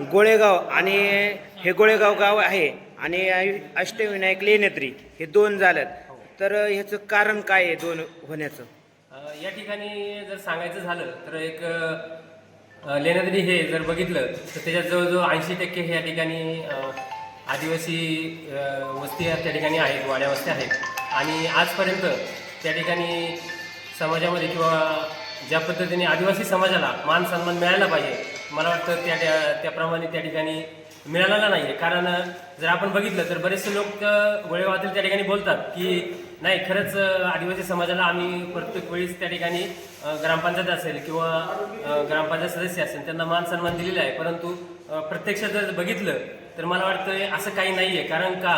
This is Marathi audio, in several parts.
गोळेगाव आणि हे गोळेगाव गाव आहे आणि अष्टविनायक लेनेत्री हे दोन झाल्यात. तर ह्याचं कारण काय आहे दोन होण्याचं? या ठिकाणी जर सांगायचं झालं तर एक लेण्याद्री हे जर बघितलं तर त्याच्यात जवळजवळ ऐंशी टक्के हे या ठिकाणी आदिवासी वस्ती त्या ठिकाणी आहेत वाड्या वस्त्या आहेत. आणि आजपर्यंत त्या ठिकाणी समाजामध्ये किंवा ज्या पद्धतीने आदिवासी समाजाला मान सन्मान मिळायला पाहिजे मला वाटतं त्या त्याप्रमाणे त्या ठिकाणी मिळालेला नाही आहे कारण जर आपण बघितलं तर बरेचसे लोक अ, गोळेगावातील त्या ठिकाणी बोलतात की नाही खरंच आदिवासी समाजाला आम्ही प्रत्येक वेळेस त्या ठिकाणी ग्रामपंचायत असेल किंवा ग्रामपंचायत सदस्य असेल त्यांना मान सन्मान दिलेला आहे. परंतु प्रत्यक्षात जर बघितलं तर मला वाटतं असं काही नाही आहे कारण का?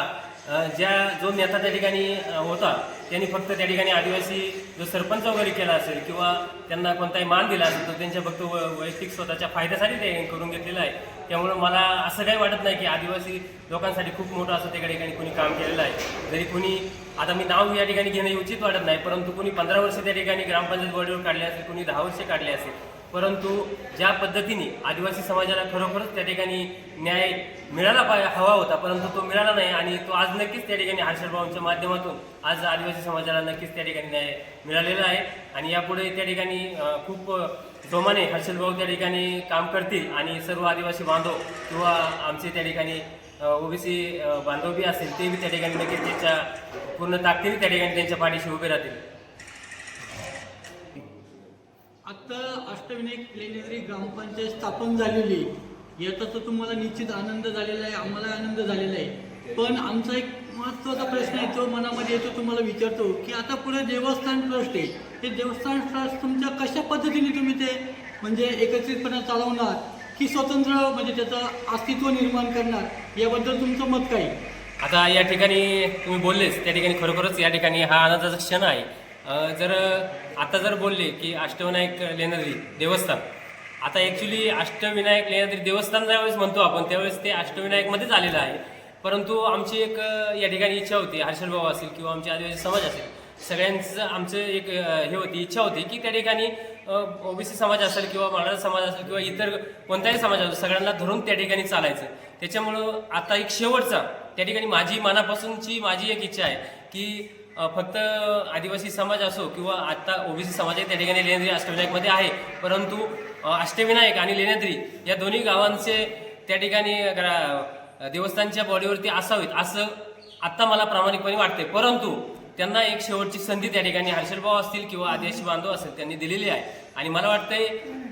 ज्या जो नेता त्या ठिकाणी होता त्यांनी फक्त त्या ठिकाणी आदिवासी जो सरपंच वगैरे केला असेल किंवा त्यांना कोणताही मान दिला असेल तर त्यांच्या फक्त व- वैयक्तिक स्वतःच्या फायद्यासाठी ते करून घेतलेलं आहे. त्यामुळं मला असं काही वाटत नाही की आदिवासी लोकांसाठी खूप मोठं असं त्या ठिकाणी कोणी काम केलेलं आहे. जरी कोणी आता मी नाव या ठिकाणी घेणं उचित वाटत नाही परंतु कोणी पंधरा वर्ष त्या ठिकाणी ग्रामपंचायत बोर्डवर काढले असेल कोणी दहा वर्ष काढले असेल परंतु ज्या पद्धतीने आदिवासी समाजाला खरोखरच त्या ठिकाणी न्याय मिळाला पा हवा होता परंतु तो मिळाला नाही आणि तो आज नक्कीच त्या ठिकाणी हर्षदभाऊंच्या माध्यमातून आज आदिवासी समाजाला नक्कीच त्या ठिकाणी न्याय मिळालेला आहे. आणि यापुढे त्या ठिकाणी खूप जोमाने हर्षलभाऊ त्या ठिकाणी काम करतील आणि सर्व आदिवासी बांधव किंवा आमचे त्या ठिकाणी ओबीसी बांधव बी असतील ते बी त्या ठिकाणी नक्कीच त्यांच्या पूर्ण ताकदीने त्या ठिकाणी त्यांच्या पाठीशी उभे राहतील. आता अष्टविनायक लेण्याद्री ग्रामपंचायत स्थापन झालेली याचा तर तुम्हाला निश्चित आनंद झालेला आहे आम्हाला आनंद झालेला आहे. पण आमचा एक महत्त्वाचा प्रश्न आहे तो मनामध्ये येतो तुम्हाला विचारतो की आता पुढे देवस्थान ट्रस्ट आहे. ते देवस्थान ट्रस्ट तुमच्या कशा पद्धतीने तुम्ही ते म्हणजे एकत्रितपणे चालवणार की स्वतंत्र म्हणजे त्याचं अस्तित्व निर्माण करणार याबद्दल तुमचं मत काय? आता या ठिकाणी तुम्ही बोललेच त्या ठिकाणी खरोखरच या ठिकाणी हा आनंदाचा क्षण आहे. जर आता जर बोलले की अष्टविनायक लेणाद्री देवस्थान आता ॲक्च्युली अष्टविनायक लेणाद्री देवस्थान ज्यावेळेस म्हणतो आपण त्यावेळेस ते अष्टविनायकमध्येच आलेलं आहे. परंतु आमची एक या ठिकाणी इच्छा होती हर्षलभाऊ असेल किंवा आमचे आदिवासी समाज असेल सगळ्यांचं आमचं एक हे होती इच्छा होती की त्या ठिकाणी ओबीसी समाज असेल किंवा मराठा समाज असेल किंवा इतर कोणताही समाज असेल सगळ्यांना धरून त्या ठिकाणी चालायचं. त्याच्यामुळं आता एक शेवटचा त्या ठिकाणी माझी मनापासूनची माझी एक इच्छा आहे की फक्त आदिवासी समाज असो किंवा आता ओबीसी समाज आहे त्या ठिकाणी लेण्याद्री अष्टविनायकमध्ये आहे. परंतु अष्टविनायक आणि लेण्याद्री या दोन्ही गावांचे त्या ठिकाणी देवस्थानच्या बॉडीवरती असावेत असं आत्ता मला प्रामाणिकपणे वाटते परंतु त्यांना एक शेवटची संधी त्या ठिकाणी हर्षलभाऊ असतील किंवा आदिवासी बांधव असेल त्यांनी दिलेली आहे. आणि मला वाटतंय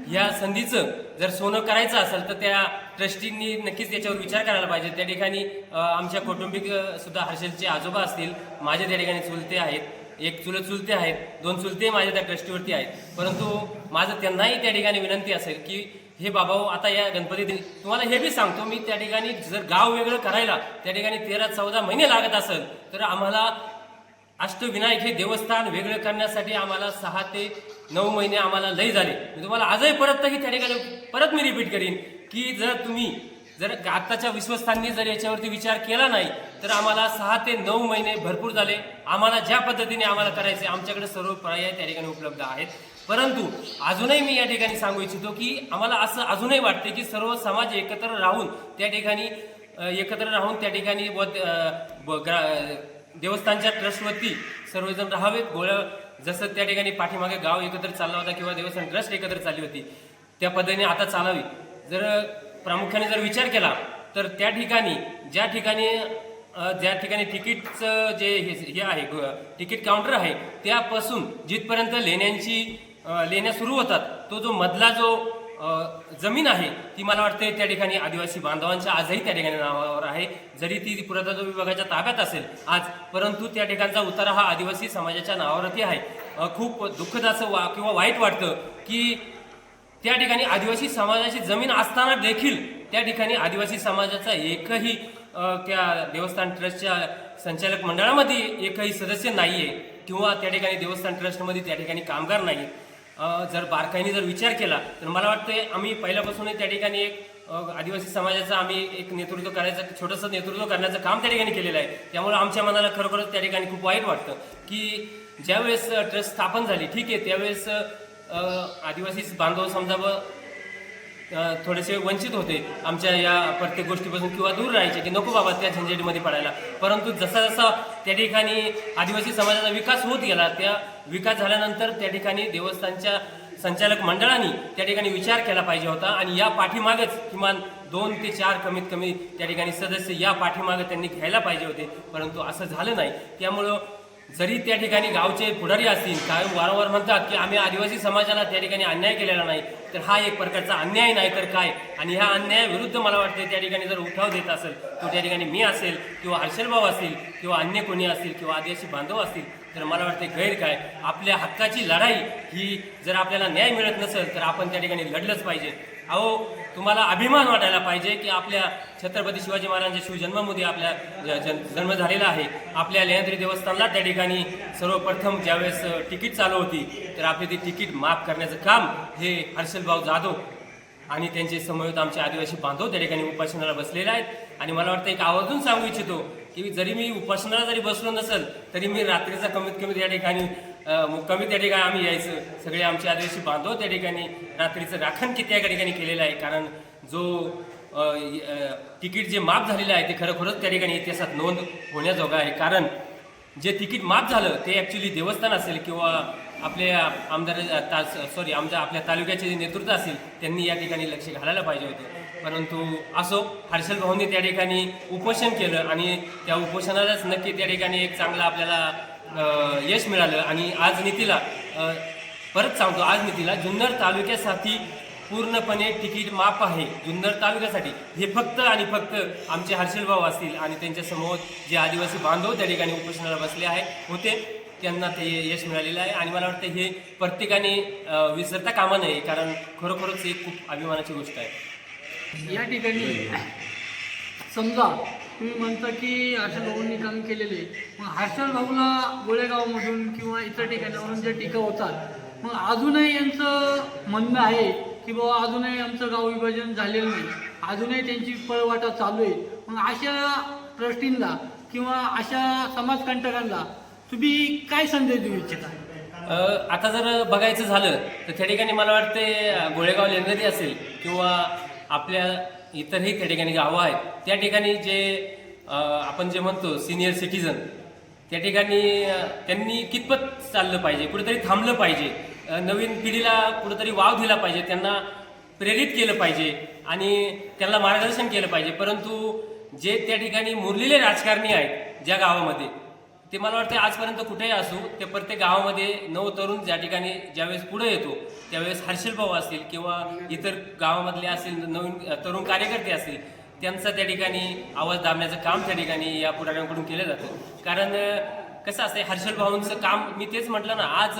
ह्या संधीचं जर सोनं करायचं असेल तर त्या ट्रस्टींनी नक्कीच त्याच्यावर विचार करायला पाहिजे. त्या ठिकाणी आमच्या कौटुंबिक सुद्धा हर्षलचे आजोबा असतील माझे त्या ठिकाणी चुलते आहेत. एक चुलत चुलते आहेत दोन चुलते माझ्या त्या ट्रस्टीवरती आहेत. परंतु माझं त्यांनाही त्या ठिकाणी विनंती असेल की हे बाबा हो, आता या गणपती तुम्हाला हे बी सांगतो मी त्या ठिकाणी जर गाव वेगळं करायला त्या ठिकाणी तेरा चौदा महिने लागत असेल तर आम्हाला अष्टविनायक हे देवस्थान वेगळं करण्यासाठी आम्हाला सहा ते नऊ महिने आम्हाला लय झाले. मी तुम्हाला आजही परत तरी त्या ठिकाणी परत मी रिपीट करीन की जर तुम्ही जर आत्ताच्या विश्वस्थांनी जर याच्यावरती विचार केला नाही तर आम्हाला सहा ते नऊ महिने भरपूर झाले. आम्हाला ज्या पद्धतीने आम्हाला करायचे आमच्याकडे सर्व पर्याय त्या ठिकाणी उपलब्ध आहेत. परंतु अजूनही मी या ठिकाणी सांगू इच्छितो की आम्हाला असं अजूनही वाटते की सर्व समाज एकत्र राहून त्या ठिकाणी एकत्र राहून त्या ठिकाणी व ब- ग्रा- देवस्थानच्या ट्रस्टवरती सर्वजण राहावेत. गोळ्या जसं त्या ठिकाणी पाठीमागे गाव एकत्र चालला होता किंवा देवस्थान ट्रस्ट एकत्र चालली होती त्या पद्धतीने आता चालावी. जर प्रामुख्याने जर विचार केला तर त्या ठिकाणी ज्या ठिकाणी ज्या ठिकाणी तिकीटचं जे हे हे आहे तिकीट काउंटर आहे त्यापासून जिथपर्यंत लेण्यांची लेण्या सुरू होतात तो जो मधला जो जमीन आहे ती मला वाटते त्या ठिकाणी आदिवासी बांधवांच्या आजही त्या ठिकाणी नावावर आहे. जरी ती पुरातत्व विभागाच्या ताब्यात असेल आज परंतु त्या ठिकाणचा उतारा हा आदिवासी समाजाच्या नावावरती आहे. खूप दुःखद असं वा किंवा वाईट वाटतं की त्या ठिकाणी आदिवासी समाजाची जमीन असताना देखील त्या ठिकाणी आदिवासी समाजाचा एकही त्या देवस्थान ट्रस्टच्या संचालक मंडळामध्ये एकही सदस्य नाही आहे किंवा त्या ठिकाणी देवस्थान ट्रस्टमध्ये त्या ठिकाणी कामगार नाही आहे जर बारकाईने जर विचार केला तर मला वाटतं आम्ही पहिल्यापासूनही त्या ठिकाणी एक आदिवासी समाजाचं आम्ही एक नेतृत्व करायचं छोटंसं नेतृत्व करण्याचं काम त्या ठिकाणी केलेलं आहे. त्यामुळे आमच्या मनाला खरोखरच त्या ठिकाणी खूप वाईट वाटतं की ज्यावेळेस ट्रस्ट स्थापन झाली ठीक आहे त्यावेळेस आदिवासी बांधव समजा थोडेसे वंचित होते आमच्या या प्रत्येक गोष्टीपासून किंवा दूर राहायचे की नको बाबा त्या झंझटीमध्ये पडायला. परंतु जसा जसा त्या ठिकाणी आदिवासी समाजाचा विकास होत गेला. त्या विकास झाल्यानंतर त्या ठिकाणी देवस्थानच्या संचालक मंडळाने त्या ठिकाणी विचार केला पाहिजे होता आणि या पाठीमागेच किमान दोन ते चार कमीत कमी त्या ठिकाणी सदस्य या पाठीमागे त्यांनी घ्यायला पाहिजे होते. परंतु असं झालं नाही. त्यामुळं जरी त्या ठिकाणी गावचे पुढारी असतील कारण वारंवार म्हणतात की आम्ही आदिवासी समाजाला त्या ठिकाणी अन्याय केलेला नाही तर हा एक प्रकारचा अन्याय नाही तर काय? आणि ह्या अन्यायाविरुद्ध मला वाटते त्या ठिकाणी जर उठाव देत असेल तो त्या ठिकाणी मी असेल किंवा हर्षलभाव असतील किंवा अन्य कोणी असतील किंवा आदिवासी बांधव असतील तर मला वाटते गैर काय? आपल्या हक्काची लढाई ही जर आपल्याला न्याय मिळत नसेल तर आपण त्या ठिकाणी लढलंच पाहिजे. अहो तुम्हाला अभिमान वाटायला पाहिजे की आपल्या छत्रपती शिवाजी महाराजांच्या शिवजन्मामध्ये आपल्या ज- जन्म झालेला आहे. आपल्या लेहंद्री देवस्थानला त्या ठिकाणी सर्वप्रथम ज्यावेळेस तिकीट चालू होती तर आपली ती तिकीट माफ करण्याचं काम हे हर्षलभाऊ जाधव आणि त्यांचे समवेत आमचे आदिवासी बांधव त्या ठिकाणी उपासनाला बसलेले आहेत. आणि मला वाटतं एक आवर्जून सांगू इच्छितो की जरी मी उपासनाला जरी बसलो नसेल तरी मी रात्रीचा कमीत कमी त्या ठिकाणी मुक्कामी त्या ठिकाणी आम्ही यायचं. सगळे आमचे आदिवासी बांधव त्या ठिकाणी रात्रीचं राखण किती त्या ठिकाणी केलेलं आहे. कारण जो तिकीट जे माफ झालेलं आहे ते खरोखरच त्या ठिकाणी इतिहासात नोंद होण्याजोगा आहे. कारण जे तिकीट माफ झालं ते ॲक्च्युली देवस्थान असेल किंवा आपले आमदार ता सॉरी आमच्या आपल्या तालुक्याचे जे नेतृत्व असेल त्यांनी या ठिकाणी लक्ष घालायला पाहिजे होते. परंतु असो हर्षल भाऊंनी त्या ठिकाणी उपोषण केलं आणि त्या उपोषणालाच नक्की त्या ठिकाणी एक चांगलं आपल्याला यश मिळालं आणि आज नीतीला परत सांगतो आज नीतीला जुन्नर तालुक्यासाठी पूर्णपणे तिकीट माफ आहे. जुन्नर तालुक्यासाठी. हे फक्त आणि फक्त आमचे हर्षल भाऊ असतील आणि त्यांच्यासमोर जे आदिवासी बांधव त्या ठिकाणी उपोषणाला बसले आहे होते. त्यांना ते यश मिळालेलं आहे आणि मला वाटतं हे प्रत्येकाने विसरता कामा नये कारण खरोखरच एक खूप अभिमानाची गोष्ट आहे. या ठिकाणी समजा तुम्ही म्हणता की हर्षल भाऊंनी काम केलेले. मग हर्षल भाऊला गोळेगावमधून किंवा इतर ठिकाणावरून जे टीका होतात मग अजूनही यांचं म्हणणं आहे की बाबा अजूनही आमचं गाव विभाजन झालेलं नाही. अजूनही त्यांची पळवाटा चालू आहे. मग अशा ट्रस्टींना किंवा अशा समाजकंटकांना तुम्ही काय संदेश देऊ इच्छिता? आता जर बघायचं झालं तर त्या ठिकाणी मला वाटते गोळेगाव लेंदरी असेल किंवा आपल्या इतरही त्या ठिकाणी गावं आहेत. त्या ठिकाणी जे आपण जे म्हणतो सिनियर सिटीजन त्या ठिकाणी त्यांनी कितपत चाललं पाहिजे कुठेतरी थांबलं पाहिजे नवीन पिढीला कुठेतरी वाव दिला पाहिजे त्यांना प्रेरित केलं पाहिजे आणि त्यांना मार्गदर्शन केलं पाहिजे. परंतु जे त्या ठिकाणी मुरलेले राजकारणी आहेत ज्या गावामध्ये ते मला वाटतं आजपर्यंत कुठेही असू ते प्रत्येक गावामध्ये नऊ तरुण ज्या ठिकाणी ज्यावेळेस पुढे येतो त्यावेळेस हर्षल भाऊ असतील किंवा इतर गावामधले असतील नवीन तरुण कार्यकर्ते असतील त्यांचं त्या ठिकाणी आवाज दाबण्याचं काम त्या ठिकाणी या पुढाऱ्यांकडून केलं जातं. कारण कसं असतं हर्षल भाऊंचं काम मी तेच म्हटलं ना आज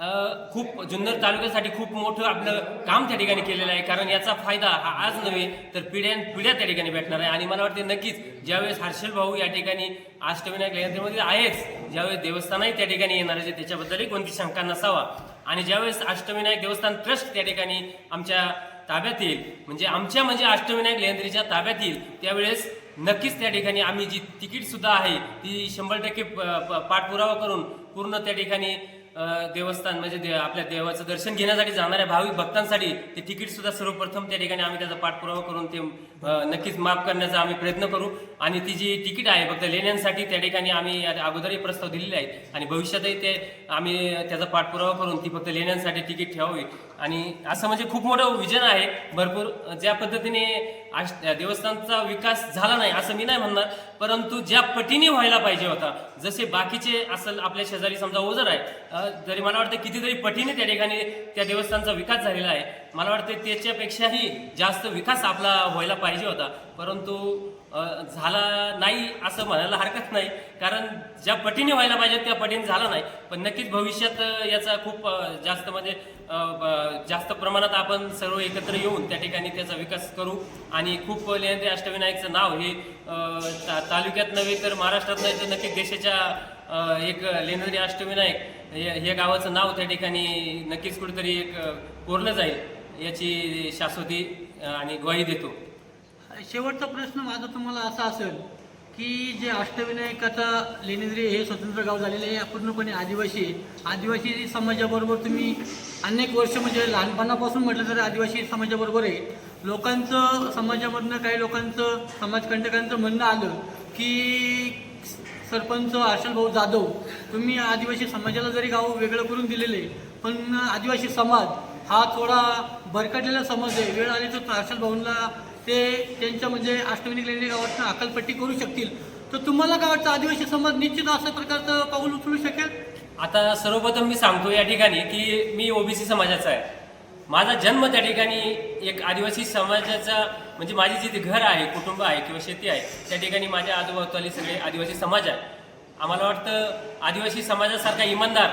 खूप जुन्नर तालुक्यासाठी खूप मोठं आपलं काम त्या ठिकाणी केलेलं आहे. कारण याचा फायदा हा आज नव्हे तर पिढ्यान पिढ्या त्या ठिकाणी भेटणार आहे. आणि मला वाटते नक्कीच ज्यावेळेस हर्षल भाऊ या ठिकाणी अष्टविनायक यंत्रेमध्ये आहेच ज्यावेळेस देवस्थानही त्या ठिकाणी येणार आहे त्याच्याबद्दलही कोणती शंका नसावा. आणि ज्यावेळेस अष्टविनायक देवस्थान ट्रस्ट त्या ठिकाणी आमच्या ताब्यात येईल म्हणजे आमच्या म्हणजे अष्टविनायक लेंद्रीच्या ताब्यात येईल त्यावेळेस नक्कीच त्या ठिकाणी आम्ही जी तिकीट सुद्धा आहे ती शंभर टक्के प- पाठपुरावा करून पूर्ण त्या ठिकाणी देवस्थान म्हणजे दे आपल्या देवाचं दर्शन घेण्यासाठी जाणाऱ्या भाविक भक्तांसाठी ते तिकीट सुद्धा सर्वप्रथम त्या ठिकाणी आम्ही त्याचा पाठपुरावा करून ते नक्कीच माफ करण्याचा आम्ही प्रयत्न करू. आणि ती जी तिकीट आहे फक्त लेण्यांसाठी त्या ठिकाणी आम्ही अगोदरही प्रस्ताव दिलेले आहेत. आणि भविष्यातही ते आम्ही त्याचा पाठपुरावा करून ती फक्त लेण्यांसाठी तिकीट ठेवावी. आणि असं म्हणजे खूप मोठं विजन आहे. भरपूर ज्या पद्धतीने आश देवस्थानचा विकास झाला नाही असं मी नाही म्हणणार परंतु ज्या पटीने व्हायला पाहिजे होता जसे बाकीचे असं आपल्या शेजारी समजा ओझर आहे तरी जरी मला वाटतं कितीतरी पटीने त्या ठिकाणी त्या देवस्थानचा विकास झालेला आहे. मला वाटतं त्याच्यापेक्षाही जास्त विकास आपला व्हायला पाहिजे होता. परंतु झाला नाही असं म्हणायला हरकत नाही. कारण ज्या पटीने व्हायला पाहिजे त्या पटीने झाला नाही. पण नक्कीच भविष्यात याचा खूप जास्त म्हणजे ब- जास्त प्रमाणात आपण सर्व एकत्र येऊन त्या ठिकाणी त्याचा विकास करू. आणि खूप लेहंद्री अष्टविनायकचं नाव हे ता- तालुक्यात नव्हे तर महाराष्ट्रात नाही तर नक्की देशाच्या एक लेहंद्री अष्टविनायक हे गावाचं नाव त्या ठिकाणी नक्कीच कुठेतरी एक अ, कोरलं जाईल याची शाश्वती आणि ग्वाही देतो. शेवटचा प्रश्न माझा तुम्हाला असा असेल की जे अष्टविनायकाचा लेणेद्री हे स्वतंत्र गाव झालेले आहे पूर्णपणे आदिवासी आदिवासी समाजाबरोबर तुम्ही अनेक वर्ष म्हणजे लहानपणापासून म्हटलं तर आदिवासी समाजाबरोबर आहे. लोकांचं समाजामधनं काही लोकांचं समाजकंटकांचं म्हणणं आलं की सरपंच आशलभाऊ भाऊ जाधव तुम्ही आदिवासी समाजाला जरी गाव वेगळं करून दिलेले पण आदिवासी समाज हा थोडा भरकटलेला समाज आहे. वेळ आली तर हर्षल भाऊंना ते त्यांच्या म्हणजे अष्टविनी लेणी गावातनं अकलपट्टी करू शकतील. तर तुम्हाला काय वाटतं? आदिवासी समाज निश्चित अशा प्रकारचं पाऊल उचलू शकेल? आता सर्वप्रथम मी सांगतो या ठिकाणी की मी ओबीसी समाजाचा आहे. माझा जन्म त्या ठिकाणी एक आदिवासी समाजाचा म्हणजे माझी जी घर आहे कुटुंब आहे किंवा शेती आहे त्या ठिकाणी माझ्या आजूबाजूला सगळे आदिवासी समाज आहे. आम्हाला वाटतं आदिवासी समाजासारखा इमानदार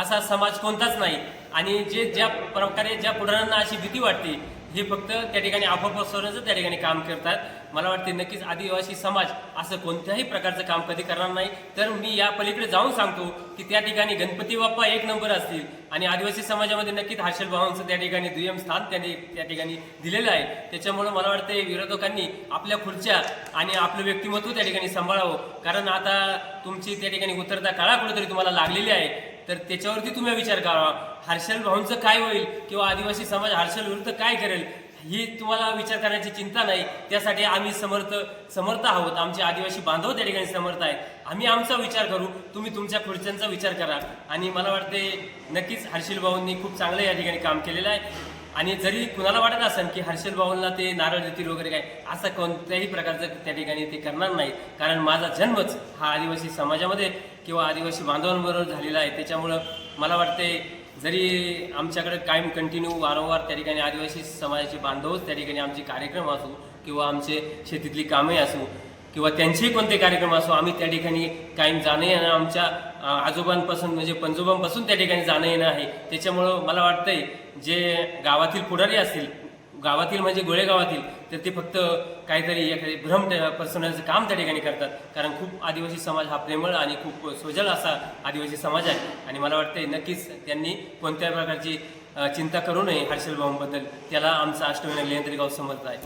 असा समाज कोणताच नाही. आणि जे ज्या प्रकारे ज्या पुढाऱ्यांना अशी भीती वाटते हे फक्त त्या ठिकाणी आपोआप पसरवण्याचं त्या ठिकाणी काम करतात. मला वाटते नक्कीच आदिवासी समाज असं कोणत्याही प्रकारचं काम कधी करणार नाही. तर मी या पलीकडे जाऊन सांगतो की त्या ठिकाणी गणपती बाप्पा एक नंबर असतील. आणि आदिवासी समाजामध्ये नक्कीच हर्षल भावांचं त्या ठिकाणी दुय्यम स्थान त्यांनी त्या ठिकाणी दिलेलं आहे. त्याच्यामुळं मला वाटते विरोधकांनी आपल्या खुर्च्या आणि आपलं व्यक्तिमत्व त्या ठिकाणी सांभाळावं. कारण आता तुमची त्या ठिकाणी उतरता काळा कुठेतरी तुम्हाला लागलेली आहे. तर त्याच्यावरती तुम्ही विचार करावा. हर्षल भाऊंचं काय होईल किंवा आदिवासी समाज हर्षल विरुद्ध काय करेल ही तुम्हाला विचार करण्याची चिंता नाही. त्यासाठी आम्ही समर्थ समर्थ आहोत. आमचे आदिवासी बांधव त्या ठिकाणी समर्थ आहेत. आम्ही आमचा विचार करू. तुम्ही तुमच्या खुर्च्यांचा विचार करा. आणि मला वाटते नक्कीच हर्षल भाऊंनी खूप चांगलं या ठिकाणी काम केलेलं आहे. आणि जरी कुणाला वाटत असेल की हर्षल भाऊंना ते नारळ देतील वगैरे काय असं कोणत्याही प्रकारचं त्या ठिकाणी ते करणार नाही कारण माझा जन्मच हा आदिवासी समाजामध्ये किंवा आदिवासी बांधवांबरोबर झालेला आहे. त्याच्यामुळं मला वाटते जरी आमच्याकडे कायम कंटिन्यू वारंवार त्या ठिकाणी आदिवासी समाजाचे बांधवच त्या ठिकाणी आमचे कार्यक्रम असू किंवा आमचे शेतीतली कामे असू किंवा त्यांचेही कोणते कार्यक्रम असो आम्ही त्या ठिकाणी कायम जाणं येणं आमच्या आजोबांपासून म्हणजे पंजोबांपासून त्या ठिकाणी जाणं येणं आहे. त्याच्यामुळं मला वाटतंय जे गावातील पुढारी असतील गावातील म्हणजे गोळेगावातील तर ते फक्त काहीतरी एखादी भ्रम पसरवण्याचं काम त्या ठिकाणी करतात. कारण खूप आदिवासी समाज हा प्रेमळ आणि खूप सोजल असा आदिवासी समाज आहे. आणि मला वाटतंय नक्कीच त्यांनी कोणत्या प्रकारची चिंता करू नये हर्षल भाऊंबद्दल. त्याला आमचा अष्टविनायक लेंद्री गाव समजत आहे.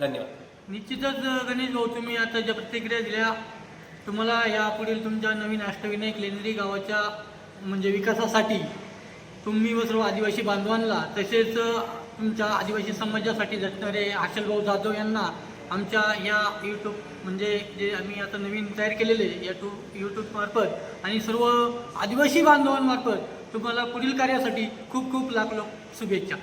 धन्यवाद. निश्चितच गणेश भाऊ तुम्ही आता ज्या प्रतिक्रिया दिल्या तुम्हाला यापुढील तुमच्या नवीन अष्टविनायक लेंद्री गावाच्या म्हणजे विकासासाठी तुम्ही व सर्व आदिवासी बांधवांना तसेच तुमच्या आदिवासी समाजासाठी झटणारे आशलभाऊ जाधव यांना आमच्या या यूट्यूब म्हणजे जे आम्ही आता नवीन तयार केलेले या टू यूट्यूबमार्फत आणि सर्व आदिवासी बांधवांमार्फत तुम्हाला पुढील कार्यासाठी खूप खूप लाख लाख शुभेच्छा.